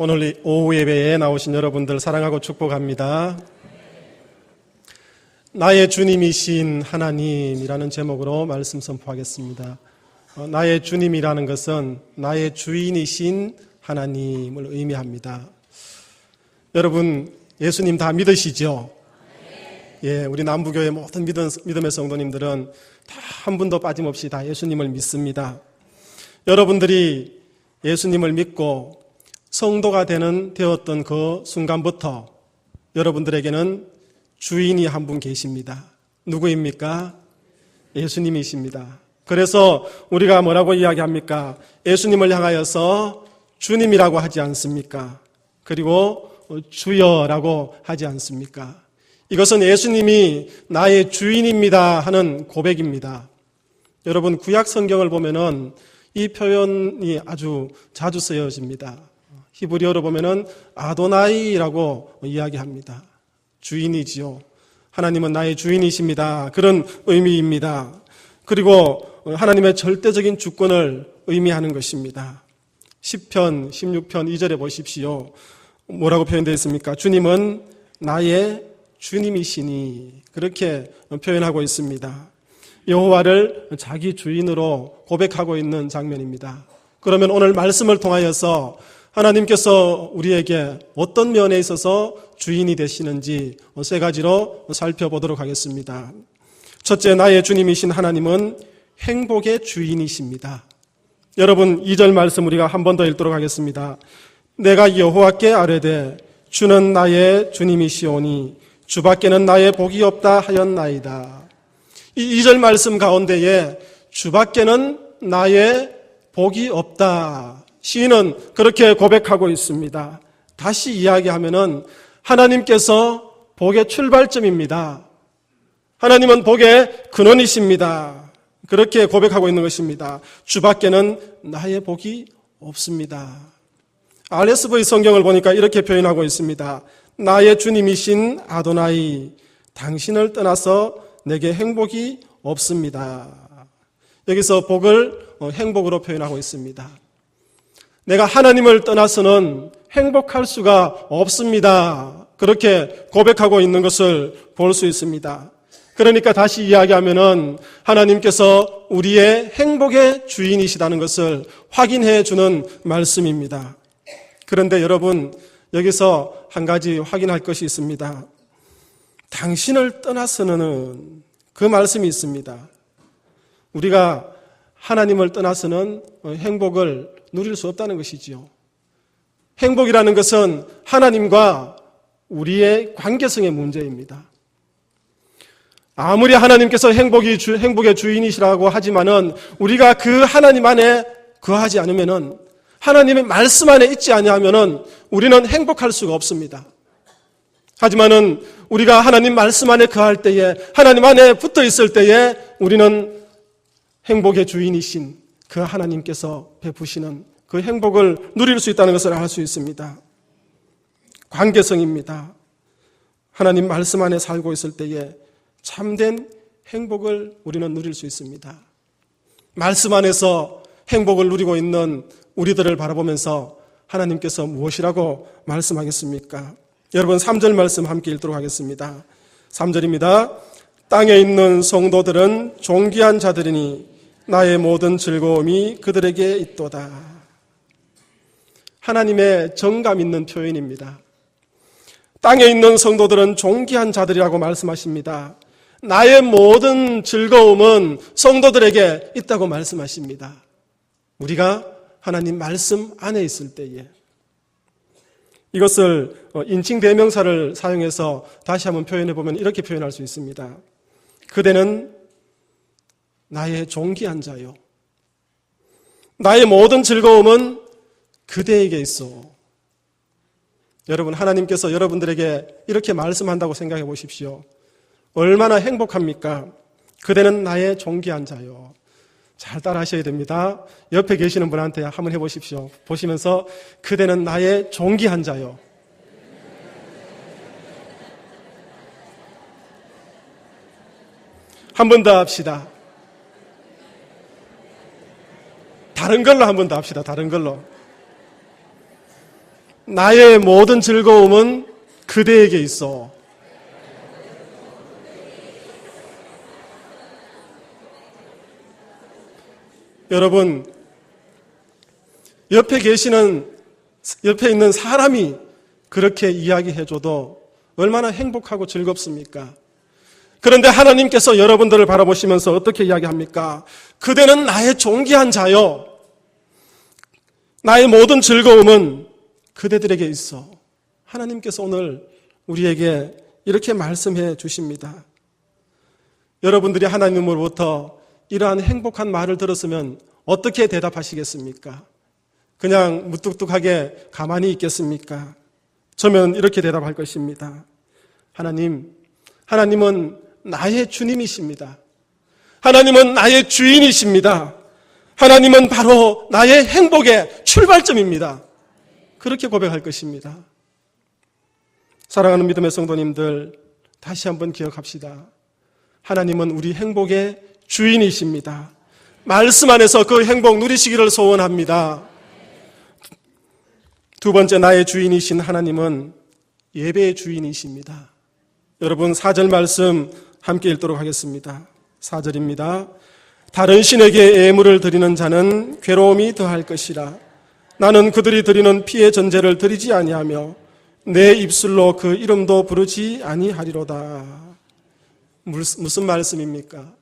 오늘 오후 예배에 나오신 여러분들 사랑하고 축복합니다. 나의 주님이신 하나님이라는 제목으로 말씀 선포하겠습니다. 어, 나의 주님이라는 것은 나의 주인이신 하나님을 의미합니다. 여러분, 예수님 다 믿으시죠? 예, 우리 남부교회 모든 믿음, 믿음의 성도님들은 다 한 분도 빠짐없이 다 예수님을 믿습니다. 여러분들이 예수님을 믿고 성도가 되는 되었던 그 순간부터 여러분들에게는 주인이 한 분 계십니다. 누구입니까? 예수님이십니다. 그래서 우리가 뭐라고 이야기합니까? 예수님을 향하여서 주님이라고 하지 않습니까? 그리고 주여라고 하지 않습니까? 이것은 예수님이 나의 주인입니다 하는 고백입니다. 여러분 구약 성경을 보면은 이 표현이 아주 자주 쓰여집니다. 히브리어로 보면은 아도나이라고 이야기합니다. 주인이지요. 하나님은 나의 주인이십니다. 그런 의미입니다. 그리고 하나님의 절대적인 주권을 의미하는 것입니다. 10편, 16편 2절에 보십시오. 뭐라고 표현되어 있습니까? 주님은 나의 주님이시니 그렇게 표현하고 있습니다. 여호와를 자기 주인으로 고백하고 있는 장면입니다. 그러면 오늘 말씀을 통하여서 하나님께서 우리에게 어떤 면에 있어서 주인이 되시는지 세 가지로 살펴보도록 하겠습니다. 첫째, 나의 주님이신 하나님은 행복의 주인이십니다. 여러분, 2절 말씀 우리가 한 번 더 읽도록 하겠습니다. 내가 여호와께 아뢰되 주는 나의 주님이시오니 주밖에는 나의 복이 없다 하였나이다. 이 2절 말씀 가운데에 주밖에는 나의 복이 없다. 시인은 그렇게 고백하고 있습니다. 다시 이야기하면은 하나님께서 복의 출발점입니다. 하나님은 복의 근원이십니다. 그렇게 고백하고 있는 것입니다. 주밖에는 나의 복이 없습니다. RSV 성경을 보니까 이렇게 표현하고 있습니다. 나의 주님이신 아도나이, 당신을 떠나서 내게 행복이 없습니다. 여기서 복을 행복으로 표현하고 있습니다. 내가 하나님을 떠나서는 행복할 수가 없습니다. 그렇게 고백하고 있는 것을 볼 수 있습니다. 그러니까 다시 이야기하면은 하나님께서 우리의 행복의 주인이시다는 것을 확인해 주는 말씀입니다. 그런데 여러분, 여기서 한 가지 확인할 것이 있습니다. 당신을 떠나서는 그 말씀이 있습니다. 우리가 하나님을 떠나서는 행복을 누릴 수 없다는 것이지요. 행복이라는 것은 하나님과 우리의 관계성의 문제입니다. 아무리 하나님께서 행복이 주, 행복의 주인이시라고 하지만은 우리가 그 하나님 안에 거하지 않으면은 하나님의 말씀 안에 있지 아니하면은 우리는 행복할 수가 없습니다. 하지만은 우리가 하나님 말씀 안에 거할 때에 하나님 안에 붙어 있을 때에 우리는 행복의 주인이신 그 하나님께서 베푸시는 그 행복을 누릴 수 있다는 것을 알 수 있습니다. 관계성입니다. 하나님 말씀 안에 살고 있을 때에 참된 행복을 우리는 누릴 수 있습니다. 말씀 안에서 행복을 누리고 있는 우리들을 바라보면서 하나님께서 무엇이라고 말씀하겠습니까? 여러분 3절 말씀 함께 읽도록 하겠습니다. 3절입니다. 땅에 있는 성도들은 존귀한 자들이니 나의 모든 즐거움이 그들에게 있도다. 하나님의 정감 있는 표현입니다. 땅에 있는 성도들은 존귀한 자들이라고 말씀하십니다. 나의 모든 즐거움은 성도들에게 있다고 말씀하십니다. 우리가 하나님 말씀 안에 있을 때에 이것을 어, 인칭 대명사를 사용해서 다시 한번 표현해 보면 이렇게 표현할 수 있습니다. 그대는 나의 존귀한 자요. 나의 모든 즐거움은 그대에게 있어. 여러분, 하나님께서 여러분들에게 이렇게 말씀한다고 생각해 보십시오. 얼마나 행복합니까? 그대는 나의 존귀한 자요. 잘 따라 하셔야 됩니다. 옆에 계시는 분한테 한번 해 보십시오. 보시면서 그대는 나의 존귀한 자요. 한 번 더 합시다. 다른 걸로 한번 더 합시다. 다른 걸로. 나의 모든 즐거움은 그대에게 있어. 여러분, 옆에 계시는, 옆에 있는 사람이 그렇게 이야기해줘도 얼마나 행복하고 즐겁습니까? 그런데 하나님께서 여러분들을 바라보시면서 어떻게 이야기합니까? 그대는 나의 존귀한 자요. 나의 모든 즐거움은 그대들에게 있어. 하나님께서 오늘 우리에게 이렇게 말씀해 주십니다. 여러분들이 하나님으로부터 이러한 행복한 말을 들었으면 어떻게 대답하시겠습니까? 그냥 무뚝뚝하게 가만히 있겠습니까? 저면 이렇게 대답할 것입니다. 하나님, 하나님은 나의 주님이십니다. 하나님은 나의 주인이십니다. 하나님은 바로 나의 행복의 출발점입니다. 그렇게 고백할 것입니다. 사랑하는 믿음의 성도님들, 다시 한번 기억합시다. 하나님은 우리 행복의 주인이십니다. 말씀 안에서 그 행복 누리시기를 소원합니다. 두 번째 나의 주인이신 하나님은 예배의 주인이십니다. 여러분 4절 말씀 함께 읽도록 하겠습니다. 4절입니다. 다른 신에게 예물을 드리는 자는 괴로움이 더할 것이라. 나는 그들이 드리는 피의 전제를 드리지 아니하며 내 입술로 그 이름도 부르지 아니하리로다. 무슨 말씀입니까?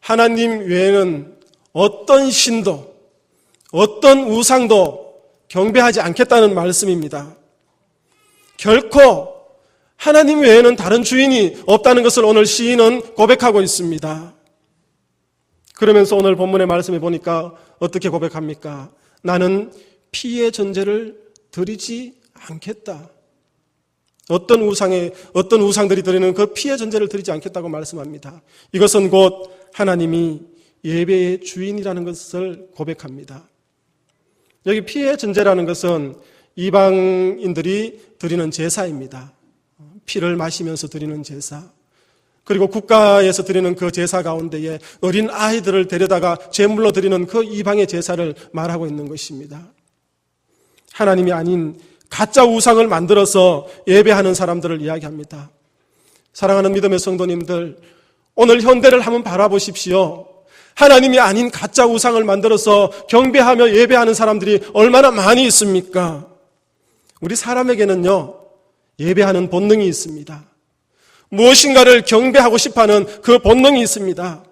하나님 외에는 어떤 신도, 어떤 우상도 경배하지 않겠다는 말씀입니다. 결코 하나님 외에는 다른 주인이 없다는 것을 오늘 시인은 고백하고 있습니다. 그러면서 오늘 본문의 말씀에 보니까 어떻게 고백합니까? 나는 피의 전제를 드리지 않겠다. 어떤 우상에, 어떤 우상들이 드리는 그 피의 전제를 드리지 않겠다고 말씀합니다. 이것은 곧 하나님이 예배의 주인이라는 것을 고백합니다. 여기 피의 전제라는 것은 이방인들이 드리는 제사입니다. 피를 마시면서 드리는 제사. 그리고 국가에서 드리는 그 제사 가운데에 어린 아이들을 데려다가 제물로 드리는 그 이방의 제사를 말하고 있는 것입니다. 하나님이 아닌 가짜 우상을 만들어서 예배하는 사람들을 이야기합니다. 사랑하는 믿음의 성도님들, 오늘 현대를 한번 바라보십시오. 하나님이 아닌 가짜 우상을 만들어서 경배하며 예배하는 사람들이 얼마나 많이 있습니까? 우리 사람에게는요, 예배하는 본능이 있습니다. 무엇인가를 경배하고 싶어 하는 그 본능이 있습니다.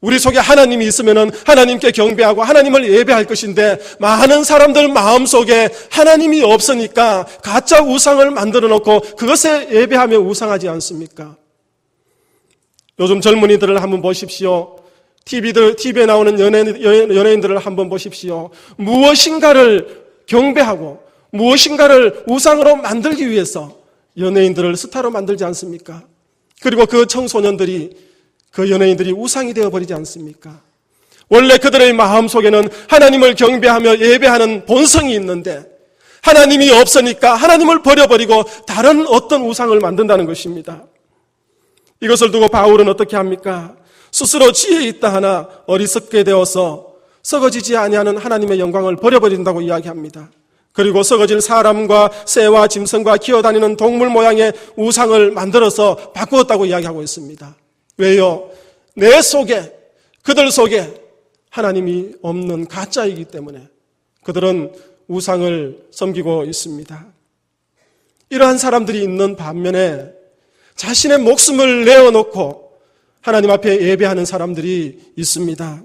우리 속에 하나님이 있으면 하나님께 경배하고 하나님을 예배할 것인데 많은 사람들 마음 속에 하나님이 없으니까 가짜 우상을 만들어 놓고 그것에 예배하며 우상하지 않습니까? 요즘 젊은이들을 한번 보십시오. TV들, TV에 나오는 연예인, 연예인들을 한번 보십시오. 무엇인가를 경배하고 무엇인가를 우상으로 만들기 위해서 연예인들을 스타로 만들지 않습니까? 그리고 그 청소년들이 그 연예인들이 우상이 되어 버리지 않습니까? 원래 그들의 마음 속에는 하나님을 경배하며 예배하는 본성이 있는데 하나님이 없으니까 하나님을 버려버리고 다른 어떤 우상을 만든다는 것입니다. 이것을 두고 바울은 어떻게 합니까? 스스로 지혜 있다 하나 어리석게 되어서 썩어지지 아니하는 하나님의 영광을 버려버린다고 이야기합니다. 그리고 썩어질 사람과 새와 짐승과 기어다니는 동물 모양의 우상을 만들어서 바꾸었다고 이야기하고 있습니다. 왜요? 내 속에, 그들 속에 하나님이 없는 가짜이기 때문에 그들은 우상을 섬기고 있습니다. 이러한 사람들이 있는 반면에 자신의 목숨을 내어놓고 하나님 앞에 예배하는 사람들이 있습니다.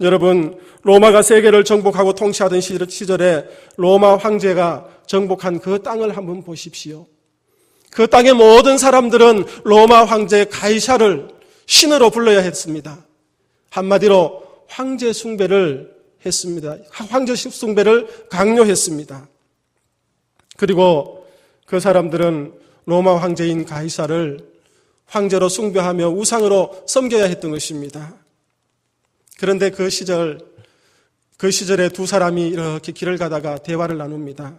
여러분, 로마가 세계를 정복하고 통치하던 시절에 로마 황제가 정복한 그 땅을 한번 보십시오. 그 땅의 모든 사람들은 로마 황제 가이샤를 신으로 불러야 했습니다. 한마디로 황제 숭배를 했습니다. 황제 숭배를 강요했습니다. 그리고 그 사람들은 로마 황제인 가이사를 황제로 숭배하며 우상으로 섬겨야 했던 것입니다. 그런데 그 시절, 그 시절에 두 사람이 이렇게 길을 가다가 대화를 나눕니다.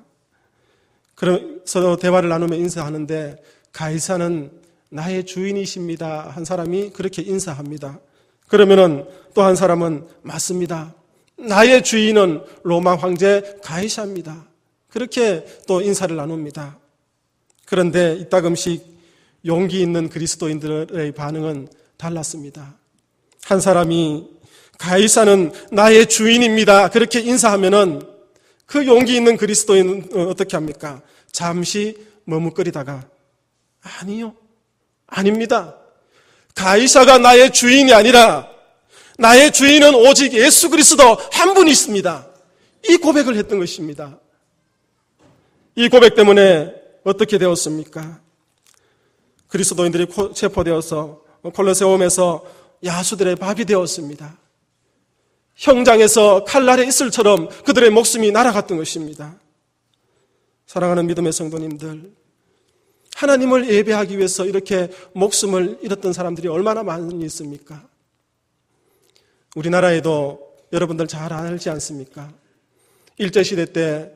그래서 대화를 나누며 인사하는데 가이사는 나의 주인이십니다. 한 사람이 그렇게 인사합니다. 그러면은 또 한 사람은 맞습니다. 나의 주인은 로마 황제 가이사입니다. 그렇게 또 인사를 나눕니다. 그런데 이따금씩 용기 있는 그리스도인들의 반응은 달랐습니다. 한 사람이 가이사는 나의 주인입니다. 그렇게 인사하면은 그 용기 있는 그리스도인은 어떻게 합니까? 잠시 머뭇거리다가 아니요. 아닙니다. 가이사가 나의 주인이 아니라 나의 주인은 오직 예수 그리스도 한 분이 있습니다. 이 고백을 했던 것입니다. 이 고백 때문에 어떻게 되었습니까? 그리스도인들이 체포되어서 콜로세움에서 야수들의 밥이 되었습니다. 형장에서 칼날의 이슬처럼 그들의 목숨이 날아갔던 것입니다. 사랑하는 믿음의 성도님들, 하나님을 예배하기 위해서 이렇게 목숨을 잃었던 사람들이 얼마나 많이 있습니까? 우리나라에도 여러분들 잘 알지 않습니까? 일제시대 때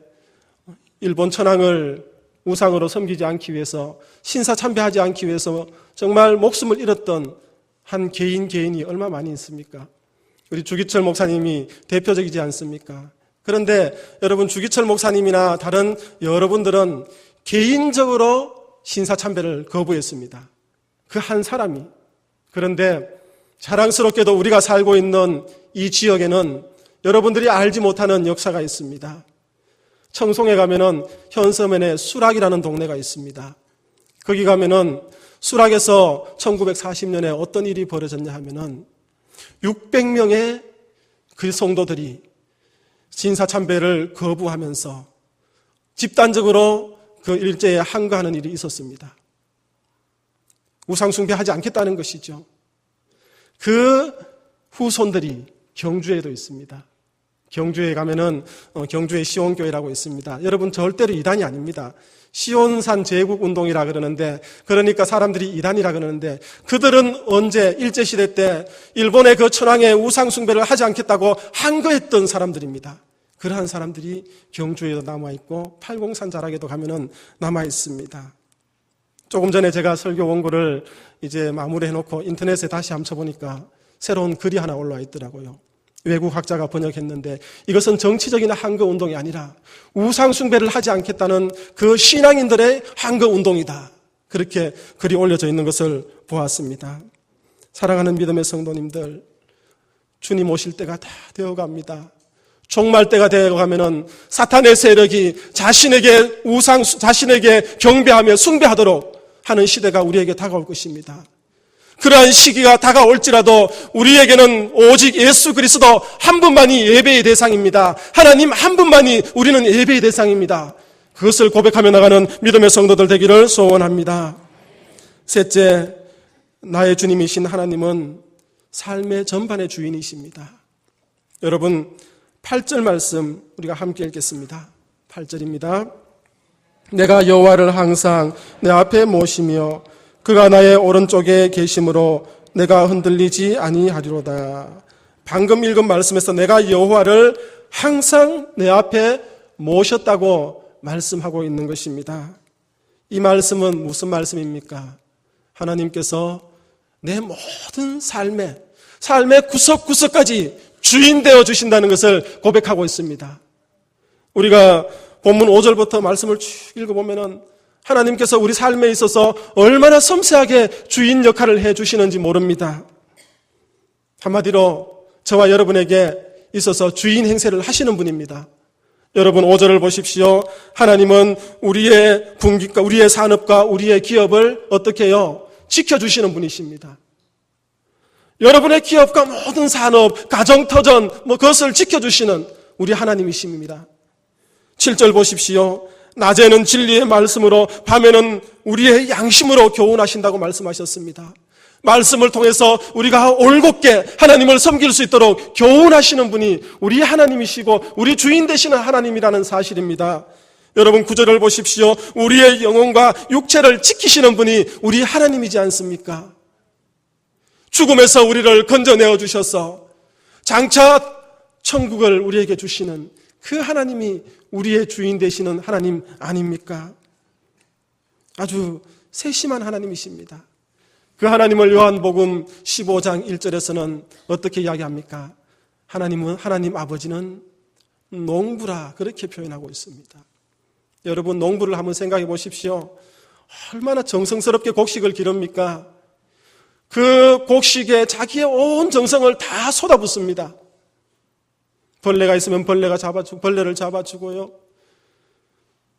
일본 천황을 우상으로 섬기지 않기 위해서 신사 참배하지 않기 위해서 정말 목숨을 잃었던 한 개인 개인이 얼마 많이 있습니까? 우리 주기철 목사님이 대표적이지 않습니까? 그런데 여러분 주기철 목사님이나 다른 여러분들은 개인적으로 신사 참배를 거부했습니다. 그 한 사람이. 그런데 자랑스럽게도 우리가 살고 있는 이 지역에는 여러분들이 알지 못하는 역사가 있습니다. 청송에 가면은 현서면에 수락이라는 동네가 있습니다. 거기 가면은 수락에서 1940년에 어떤 일이 벌어졌냐 하면은 600명의 그 성도들이 진사참배를 거부하면서 집단적으로 그 일제에 항거하는 일이 있었습니다. 우상 숭배하지 않겠다는 것이죠. 그 후손들이 경주에도 있습니다. 경주에 가면은 어, 경주에 시온교회라고 있습니다. 여러분 절대로 이단이 아닙니다. 시온산 제국 운동이라 그러는데 그러니까 사람들이 이단이라 그러는데 그들은 언제 일제 시대 때 일본의 그 천황의 우상 숭배를 하지 않겠다고 한거했던 사람들입니다. 그러한 사람들이 경주에도 남아 있고 팔공산 자락에도 가면은 남아 있습니다. 조금 전에 제가 설교 원고를 이제 마무리해 놓고 인터넷에 다시 함쳐 보니까 새로운 글이 하나 올라와 있더라고요. 외국 학자가 번역했는데 이것은 정치적인 한거 운동이 아니라 우상 숭배를 하지 않겠다는 그 신앙인들의 한거 운동이다. 그렇게 글이 올려져 있는 것을 보았습니다. 사랑하는 믿음의 성도님들, 주님 오실 때가 다 되어 갑니다. 종말 때가 되어 가면은 사탄의 세력이 자신에게 우상, 자신에게 경배하며 숭배하도록 하는 시대가 우리에게 다가올 것입니다. 그러한 시기가 다가올지라도 우리에게는 오직 예수 그리스도 한 분만이 예배의 대상입니다. 하나님 한 분만이 우리는 예배의 대상입니다. 그것을 고백하며 나가는 믿음의 성도들 되기를 소원합니다. 셋째, 나의 주님이신 하나님은 삶의 전반의 주인이십니다. 여러분, 8절 말씀 우리가 함께 읽겠습니다. 8절입니다. 내가 여호와를 항상 내 앞에 모시며 그가 나의 오른쪽에 계심으로 내가 흔들리지 아니하리로다. 방금 읽은 말씀에서 내가 여호와를 항상 내 앞에 모셨다고 말씀하고 있는 것입니다. 이 말씀은 무슨 말씀입니까? 하나님께서 내 모든 삶에 삶의 구석구석까지 주인 되어 주신다는 것을 고백하고 있습니다. 우리가 본문 5절부터 말씀을 쭉 읽어보면은 하나님께서 우리 삶에 있어서 얼마나 섬세하게 주인 역할을 해 주시는지 모릅니다. 한마디로 저와 여러분에게 있어서 주인 행세를 하시는 분입니다. 여러분 5절을 보십시오. 하나님은 우리의 분기과 우리의 산업과 우리의 기업을 어떻게 해요? 지켜주시는 분이십니다. 여러분의 기업과 모든 산업, 가정터전, 뭐 그것을 지켜주시는 우리 하나님이십니다. 7절 보십시오. 낮에는 진리의 말씀으로, 밤에는 우리의 양심으로 교훈하신다고 말씀하셨습니다. 말씀을 통해서 우리가 올곧게 하나님을 섬길 수 있도록 교훈하시는 분이 우리 하나님이시고 우리 주인 되시는 하나님이라는 사실입니다. 여러분 구절을 보십시오. 우리의 영혼과 육체를 지키시는 분이 우리 하나님이지 않습니까? 죽음에서 우리를 건져내어 주셔서 장차 천국을 우리에게 주시는 그 하나님이 우리의 주인 되시는 하나님 아닙니까? 아주 세심한 하나님이십니다. 그 하나님을 요한복음 15장 1절에서는 어떻게 이야기합니까? 하나님은 하나님 아버지는 농부라 그렇게 표현하고 있습니다. 여러분 농부를 한번 생각해 보십시오. 얼마나 정성스럽게 곡식을 기릅니까? 그 곡식에 자기의 온 정성을 다 쏟아붓습니다. 벌레가 있으면 벌레가 잡아 주, 벌레를 잡아 주고요.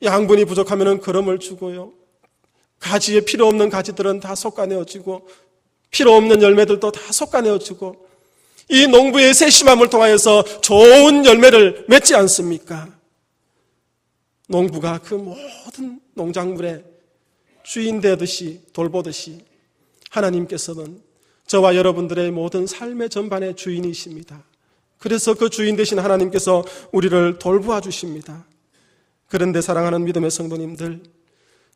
양분이 부족하면 그름을 주고요. 가지에 필요 없는 가지들은 다 솎아내어 주고, 필요 없는 열매들도 다 솎아내어 주고, 이 농부의 세심함을 통하여서 좋은 열매를 맺지 않습니까? 농부가 그 모든 농작물의 주인 되듯이 돌보듯이 하나님께서는 저와 여러분들의 모든 삶의 전반의 주인이십니다. 그래서 그 주인 되신 하나님께서 우리를 돌보아 주십니다. 그런데 사랑하는 믿음의 성도님들,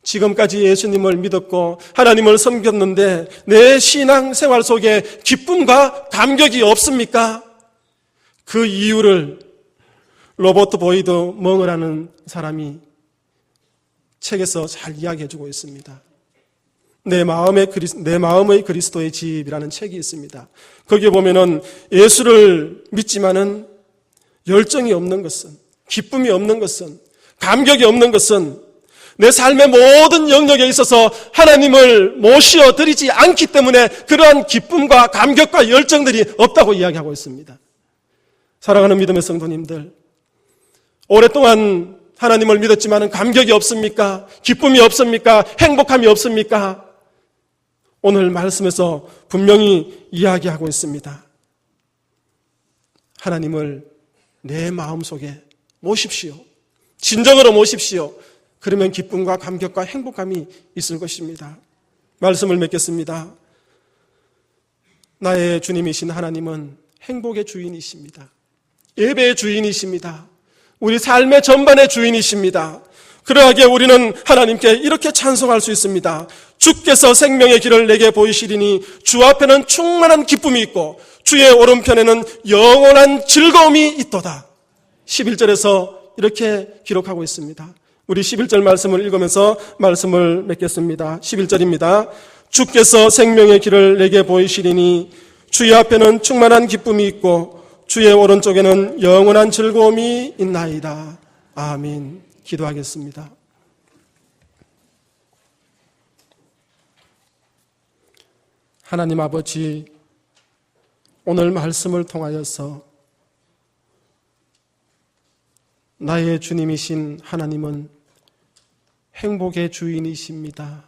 지금까지 예수님을 믿었고 하나님을 섬겼는데 내 신앙 생활 속에 기쁨과 감격이 없습니까? 그 이유를 로버트 보이드 멍이라는 사람이 책에서 잘 이야기해 주고 있습니다. 내 마음의 그리스, 내 마음의 그리스도의 집이라는 책이 있습니다. 거기에 보면은 예수를 믿지만은 열정이 없는 것은, 기쁨이 없는 것은, 감격이 없는 것은 내 삶의 모든 영역에 있어서 하나님을 모시어 드리지 않기 때문에 그러한 기쁨과 감격과 열정들이 없다고 이야기하고 있습니다. 사랑하는 믿음의 성도님들, 오랫동안 하나님을 믿었지만 감격이 없습니까? 기쁨이 없습니까? 행복함이 없습니까? 오늘 말씀에서 분명히 이야기하고 있습니다. 하나님을 내 마음 속에 모십시오. 진정으로 모십시오. 그러면 기쁨과 감격과 행복감이 있을 것입니다. 말씀을 맺겠습니다. 나의 주님이신 하나님은 행복의 주인이십니다. 예배의 주인이십니다. 우리 삶의 전반의 주인이십니다. 그러하기에 우리는 하나님께 이렇게 찬송할 수 있습니다. 주께서 생명의 길을 내게 보이시리니 주 앞에는 충만한 기쁨이 있고 주의 오른편에는 영원한 즐거움이 있도다. 11절에서 이렇게 기록하고 있습니다. 우리 11절 말씀을 읽으면서 말씀을 맺겠습니다. 11절입니다. 주께서 생명의 길을 내게 보이시리니 주의 앞에는 충만한 기쁨이 있고 주의 오른쪽에는 영원한 즐거움이 있나이다. 아멘. 기도하겠습니다. 하나님 아버지, 오늘 말씀을 통하여서 나의 주님이신 하나님은 행복의 주인이십니다.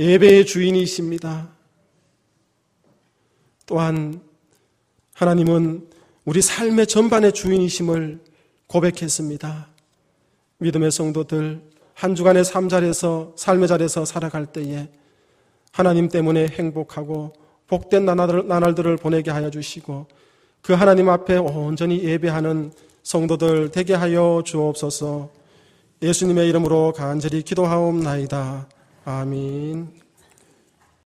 예배의 주인이십니다. 또한 하나님은 우리 삶의 전반의 주인이심을 고백했습니다. 믿음의 성도들 한 주간의 삶 자리에서 삶의 자리에서 살아갈 때에 하나님 때문에 행복하고 복된 나날들을 보내게 하여 주시고 그 하나님 앞에 온전히 예배하는 성도들 되게 하여 주옵소서. 예수님의 이름으로 간절히 기도하옵나이다. 아멘.